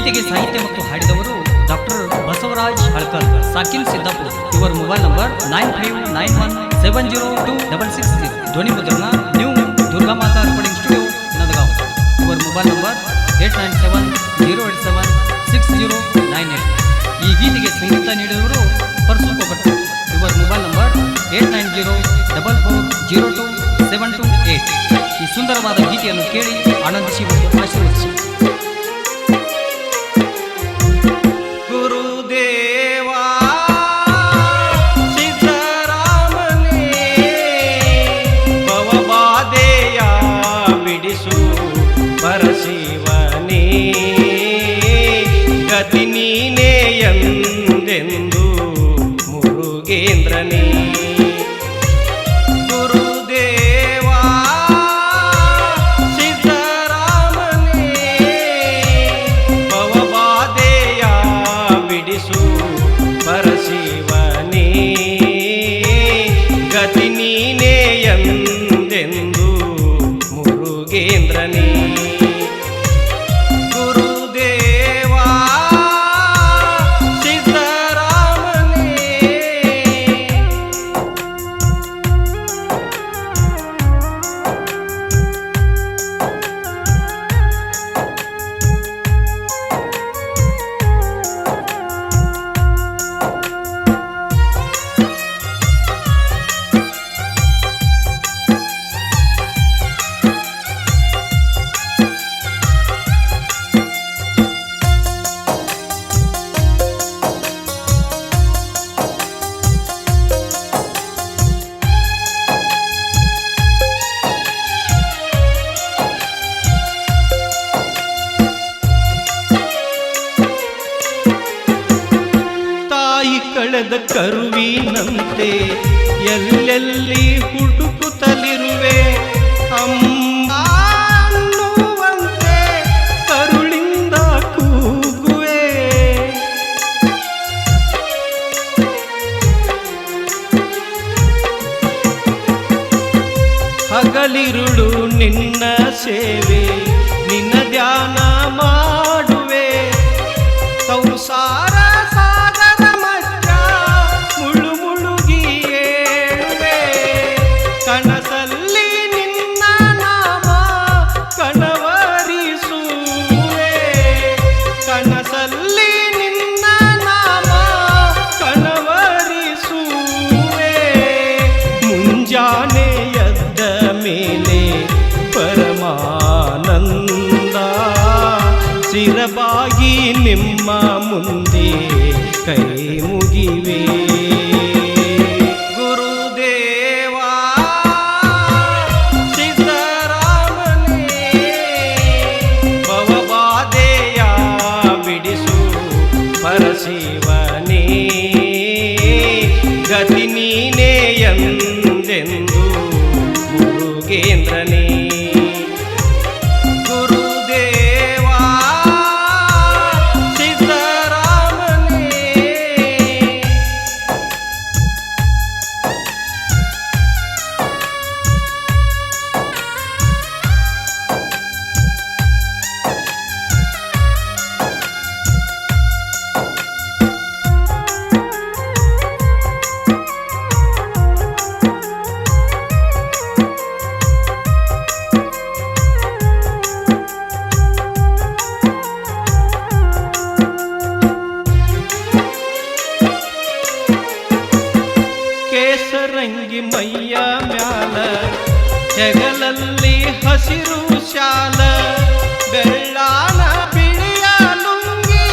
ಗೀತೆಗೆ ಸಾಹಿತ್ಯ ಮತ್ತು ಹಾಡಿದವರು ಡಾಕ್ಟರ್ ಬಸವರಾಜ್ ಹಳ್ಕರ್. ಸಾಕಿನ್ ಸಿದ್ದಾಪುರ್. ಇವರ mobile number nine five nine one seven zero two double six ಧ್ವನಿ ಮುದ್ರಣ new Durga Mata recording studio Nandgaon ಇವರ mobile number eight nine seven zero eight seven six zero nine eight. ಈ ಗೀತೆಗೆ ಸಂಗೀತ ನೀಡಿದವರು ಪರ್ಸು ಕೊಗಟ್ಟು ಇವರ mobile number eight nine zero double four zero two seven two eight. ಈ ಸುಂದರವಾದ ಗೀತೆಯನ್ನು ಕೇಳಿ ಆನಂದಿಸಿ ಮತ್ತು ಆಶೀರ್ವದಿಸಿ. ಮುರುಗೇಂದ್ರನೇ ಕಳೆದ ಕರುವಿನಂತೆ ಎಲ್ಲೆಲ್ಲಿ ಹುಡುಕುತ್ತಲಿರುವೆ? ಅಮ್ಮ ಕೈ ಮುಗಿವೆ. ಗತಿ ನೀನೇ ಎಂದೆಂದು ಮುರುಗೇಂದ್ರನೇ. ಕೇಸರಂಗಿ ಮೈಯ ಮ್ಯಾಲ, ಹೆಗಲಲ್ಲಿ ಹಸಿರು ಶಾಲ, ಬೆಳ್ಳಾನ ಬಿಳಿಯ ಲುಂಗಿ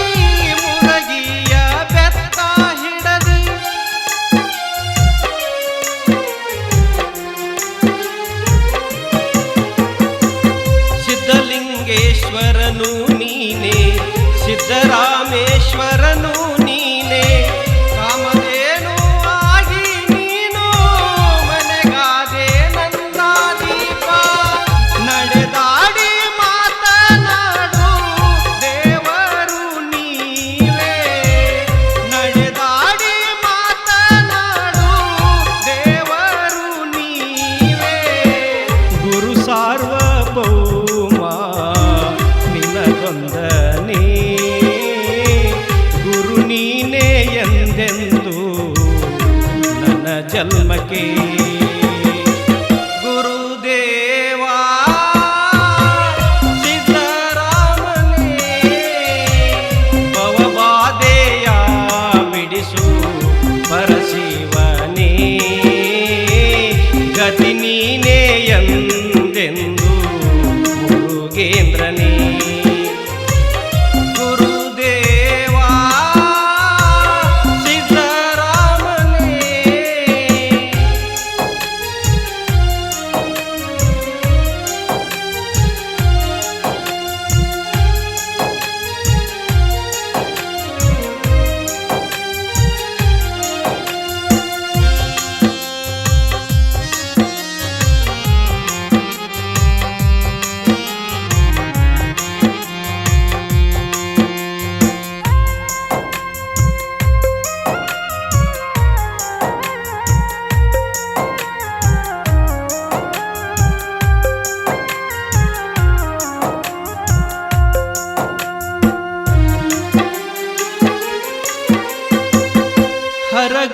ಮುರಗಿಯ ಬೆತ್ತ ಹಿಡದು. ಸಿದ್ಧಲಿಂಗೇಶ್ವರನು ನೀನೆ ಸಿದ್ದರಾಮೇಶ್ವರನು aqui.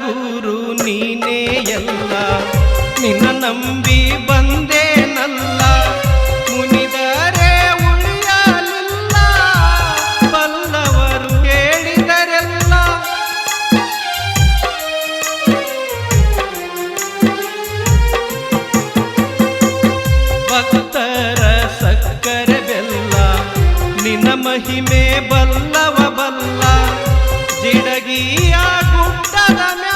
ಗುರು ನೀನೇ ಎಲ್ಲ ನಿನ್ನ ನಂಬಿ ಬಂದೇನಲ್ಲ? ಮುನಿದರೆ ಉಳಿಯಲಿಲ್ಲ, ಬಲ್ಲವರು ಕೇಳಿದರೆಲ್ಲ? ಭಕ್ತರ ಸಕ್ಕರೆ ಬೆಲ್ಲ, ನಿನ್ನ ಮಹಿಮೆ ಬಲ್ಲವ ಬಲ್ಲ, ಜಿಡಗಿಯಾಗು Nada me